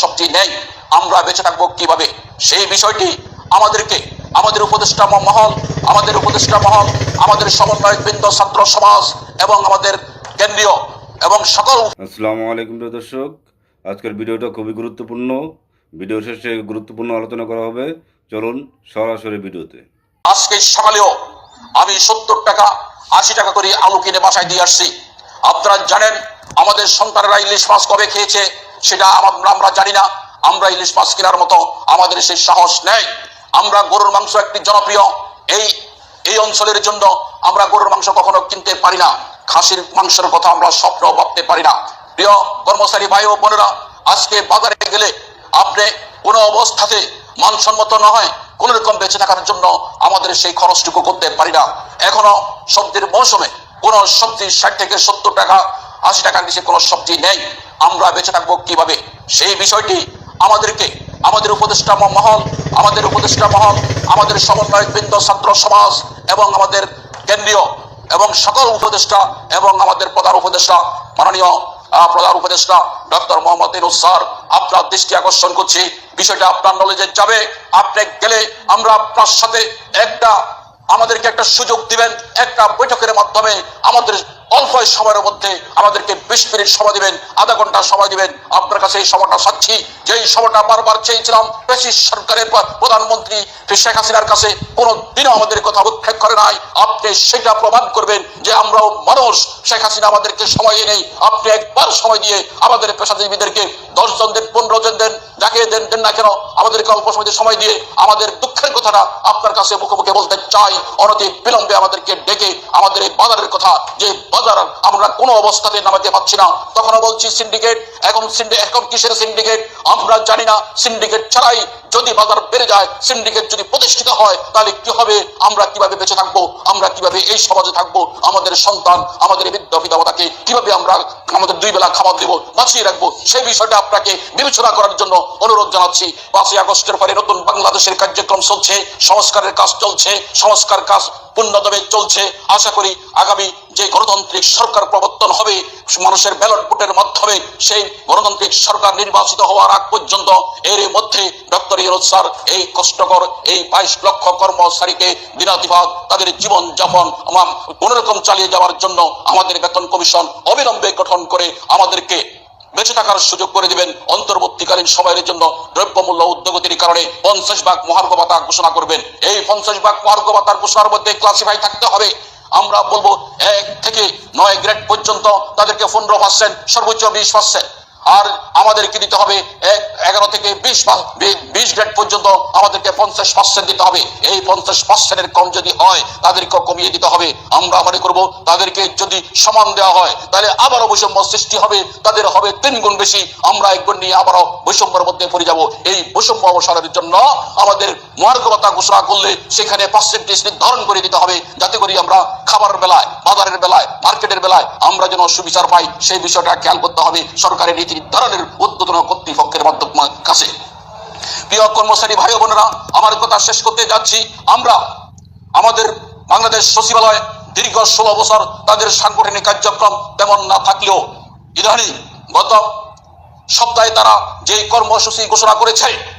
শক্তি নেই। আমরা বেঁচে থাকব কীভাবে? সেই বিষয়টি আমাদেরকে আমাদের উপদেষ্টা মহল আমাদের উপদেষ্টা মহল আমাদের সমন্বয়ক বৃন্দ ছাত্র সমাজ এবং আমাদের কেন্দ্রীয় এবং সকল আসসালামু আলাইকুম প্রিয় দর্শক। আজকের ভিডিওটা খুবই গুরুত্বপূর্ণ। ভিডিও শেষে গুরুত্বপূর্ণ আলোচনা করা হবে। চলুন সরাসরি ভিডিওতে। আজকে সকালেও আমি সত্তর টাকা আশি টাকা করে আলু কিনে বাসায় দিয়ে আসছি। আপনারা জানেন আমাদের সন্তানেরা ইলিশ মাছ কবে খেয়েছে? সেটা আমরা জানি না। আমরা ইলিশ মাছ কেনার মতো আমাদের সেই সাহস নেই। আমরা গরুর মাংস একটি জনপ্রিয়। এই এই অঞ্চলের জন্য আমরা গরুর মাংস কখনো কিনতে পারি না। খাসির মাংসের কথা আমরা স্বপ্ন ভাবতে পারি না। প্রিয় কর্মচারী ভাই ও বোনেরা, আজকে বাজারে গেলে আপনি কোনো অবস্থাতে মানসম্মত না হয়, কোন রকম বেঁচে থাকার জন্য আমাদের সেই খরচটুকু করতে পারি না। এখনও সবজির মৌসুমে কোন সবজি ষাট থেকে সত্তর টাকা, আশি টাকার নিচে কোনো সবজি নেই। আমরা বেঁচে থাকব কীভাবে? সেই বিষয়টি আমাদেরকে, আমাদের উপদেষ্টা মহল, আমাদের উপদেষ্টা মহল, আমাদের সমন্বয়ক বৃন্দ ছাত্র সমাজ এবং আমাদের কেন্দ্রীয় এবং সকল উপদেষ্টা এবং আমাদের প্রধান উপদেষ্টা, মাননীয় প্রধান উপদেষ্টা ডক্টর মোহাম্মদ ইনুস স্যার, আপনার দৃষ্টি আকর্ষণ করছি। বিষয়টা আপনার নলেজে যাবে। আপনি গেলে আমরা আপনার সাথে একটা, আমাদেরকে একটা সুযোগ দিবেন, একটা বৈঠকের মাধ্যমে আমাদের অল্প সময়ের মধ্যে আমাদেরকে বিশ মিনিট সময় দিবেন, আধা ঘণ্টা সময় দিবেন। আপনার কাছে এই সময়টা চাচ্ছি এই সময়টা বারবার চেয়েছিলাম, বেশি সরকারের প্র- প্রধানমন্ত্রী শেখ হাসিনার কাছে কোনো দিনও আমাদের কথা উৎক্ষেপ করে নাই। আপনি সেটা প্রমাণ করবেন যে আমরাও মানুষ। শেখ হাসিনা আমাদেরকে সময় নেই। আপনি একবার সময় দিয়ে আমাদের পেশাজীবীদেরকে দশ জন দেন পনেরো জন দেন যাকে দেন দেন না কেন, আমাদেরকে অল্প সময় সময় দিয়ে আমাদের দুঃখের কথাটা আপনার কাছে মুখে মুখে বলতে চাই। অনতি বিলম্বে আমাদেরকে ডেকে আমাদের এই বাজারের কথা, যে বাজার আমরা কোনো অবস্থাতে নামাতে পারছি না। তখনও বলছি, সিন্ডিকেট, এখন এখন কিসের সিন্ডিকেট? আমরা জানি না, সিন্ডিকেট ছাড়াই যদি বাজার বেড়ে যায় সিন্ডিকেট যদি প্রতিষ্ঠিত হয়, তাহলে কি হবে? আমরা কীভাবে বেঁচে থাকব? আমরা কীভাবে এই সমাজে থাকব? আমাদের সন্তান, আমাদের বৃদ্ধ পিতামাতাকে কীভাবে আমরা আমাদের দুই বেলা খাবার দেবো, বাঁচিয়ে রাখব? সেই বিষয়টা আপনাকে বিবেচনা করার জন্য অনুরোধ জানাচ্ছি। পাঁচই আগস্টের পরে নতুন বাংলাদেশের কার্যক্রম চলছে, সংস্কারের কাজ চলছে, সংস্কার কাজ পূর্ণদমে চলছে। আশা করি আগামী যে গণতান্ত্রিক সরকার প্রবর্তন হবে, মানুষের ব্যালট ভোটের মাধ্যমে সেই গণতান্ত্রিক সরকার নির্বাচিত হওয়ার আগ পর্যন্ত এর মধ্যে ডক্টর ইরোজ স্যার এই কষ্টকর এই বাইশ লক্ষ কর্মচারীকে দিনাতিপাত তাদের জীবন যাপন কোন রকম চালিয়ে যাওয়ার জন্য আমাদের বেতন কমিশন অবিলম্বে গঠন করে আমাদেরকে বেঁচে থাকার সুযোগ করে দিবেন। অন্তর্বর্তীকালীন সময়ের জন্য দ্রব্যমূল্য উদ্যোগতির কারণে পঞ্চাশ ভাগ মহার্ঘ ভাতা ঘোষণা করবেন। এই পঞ্চাশ ভাগ মহার্ঘ ভাতার ঘোষণার মধ্যে ক্লাসিফাই থাকতে হবে। আমরা বলব এক থেকে নয় গ্রেড পর্যন্ত তাদেরকে পনেরো পার্সেন্ট সর্বোচ্চ বিশ পার্সেন্ট আর আমাদেরকে দিতে হবে এগারো থেকে বিশ বিশ গ্রেড পর্যন্ত আমাদেরকে পঞ্চাশ পার্সেন্ট দিতে হবে। এই পঞ্চাশ পার্সেন্টের কম যদি হয় তাদেরকে কমিয়ে দিতে হবে। আমরা মনে করব, তাদেরকে যদি সমান দেওয়া হয়, তাহলে আবারও বৈষম্য সৃষ্টি হবে, তাদের হবে তিন গুণ বেশি। আমরা এক গুণ নিয়ে আবারও বৈষম্যের মধ্যে পড়ে যাব। এই বৈষম্য অবসানের জন্য আমাদের মহার্গবতা ঘোষণা করলে সেখানে পার্সেন্টেজ নির্ধারণ করে দিতে হবে। যাতে করে আমরা খাবারের বেলায়, বাজারের বেলায় মার্কেটের বেলায় আমরা যেন সুবিচার পাই, সেই বিষয়টা খেয়াল করতে হবে সরকারের নীতি নির্ধারণের উদ্বোধন কর্তৃপক্ষের মাধ্যমে কাছে। প্রিয় কর্মচারী ভাই বোনেরা, আমার কথা শেষ করতে যাচ্ছি। আমরা আমাদের বাংলাদেশ সচিবালয় দীর্ঘ ষোলো বছর তাদের সাংগঠনিক কার্যক্রম তেমন না থাকলেও ইদানিং গত সপ্তাহে তারা যে কর্মসূচি ঘোষণা করেছে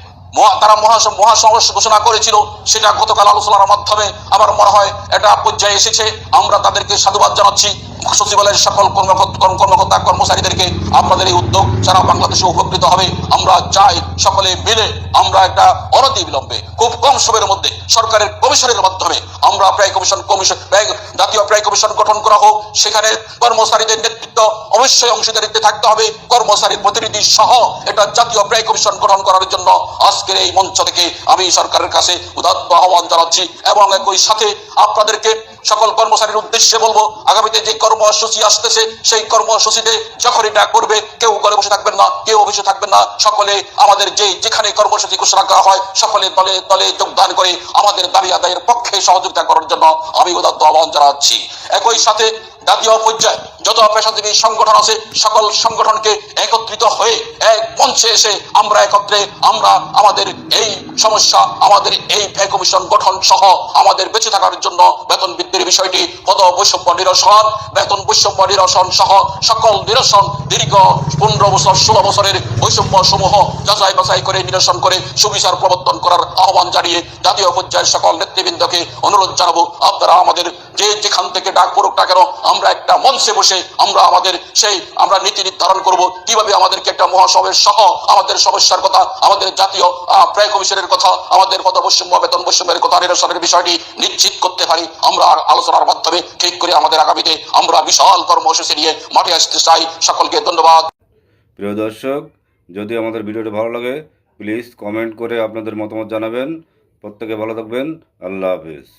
তারা মহা- মহাসমাবেশ ঘোষণা করেছিল, সেটা গতকাল আলোচনার মাধ্যমে আমার মনে হয় এটা পর্যায়ে এসেছে। আমরা তাদেরকে সাধুবাদ জানাচ্ছি। সচিবালয়ের সকল কর্মকর্তা কর্মচারীদেরকে আপনাদের এই উদ্যোগ সারা বাংলাদেশে উপকৃত হবে। আমরা চাই সকলে মিলে আমরা একটা অনতি বিলম্বে, খুব কম সময়ের মধ্যে সরকারের কমিশনের মাধ্যমে আমরা প্রায় কমিশন কমিশন জাতীয় প্রায় কমিশন গঠন করা হোক। সেখানে কর্মচারীদের নেতৃত্ব অবশ্যই অংশীদারিত্বে থাকতে হবে। কর্মচারীর প্রতিনিধি সহ এটা জাতীয় প্রায় কমিশন গঠন করার জন্য আজকের এই মঞ্চ থেকে আমি সরকারের কাছে উদাত্ত আহ্বান জানাচ্ছি এবং একই সাথে আপনাদেরকে সকল কর্মচারীর উদ্দেশ্যে বলব, আগামীতে যে কর্মসূচি আসতেছে, সেই কর্মসূচিতে যখনই ডাক করবে কেউ ঘরে বসে থাকবেন না, কেউ অফিসে থাকবেন না, সকলে আমাদের যে যেখানে কর্মসূচি ঘোষণা করা হয়, সকলে দলে দলে যোগদান করে আমাদের দাবি আদায়ের পক্ষে সহযোগিতা করার জন্য আমি উদাত্ত আহ্বান জানাচ্ছি। একই সাথে জাতীয় পর্যায়ে যত পেশাজীবী সংগঠন আছে, সকল সংগঠনকে একত্রিত হয়ে এক মঞ্চে এসে আমরা একত্রে আমরা আমাদের এই সমস্যা, আমাদের এই ব্যয় কমিশন গঠন সহ আমাদের বেঁচে থাকার জন্য বেতন বৃদ্ধির বিষয়টি পদ বৈষম্য নিরসন, বেতন বৈষম্য নিরসন সহ সকল নিরসন দীর্ঘ পনেরো বছর, ষোলো বছরের বৈষম্য সমূহ যাচাই বাছাই করে, নিরসন করে সুবিচার প্রবর্তন করার আহ্বান জানিয়ে জাতীয় পর্যায়ের সকল নেতৃবৃন্দকে অনুরোধ জানাব, আপনারা আমাদের যে যেখান থেকে ডাক পড়ুক না কেন আমরা একটা মঞ্চে বসে আমরা আমাদের সেই, আমরা নীতি নির্ধারণ করব। কীভাবে আমাদেরকে একটা মহাসভের সহ আমাদের সমস্যার কথা, আমাদের জাতীয় ব্যয় কমিশনের কথা, আমাদের কথা বৈষম্য, বেতন বৈষম্যের কথা নিরসনের বিষয়টি নিশ্চিত করতে পারি। আমরা আলোচনার মাধ্যমে ঠিক করে আমাদের আগামীতে আমরা বিশাল কর্মসূচি নিয়ে মাঠে আসতে চাই। সকলকে ধন্যবাদ। প্রিয় দর্শক, যদি আমাদের ভিডিওটি ভালো লাগে প্লিজ কমেন্ট করে আপনাদের মতামত জানাবেন। প্রত্যেকে ভালো থাকবেন। আল্লাহ হাফিজ।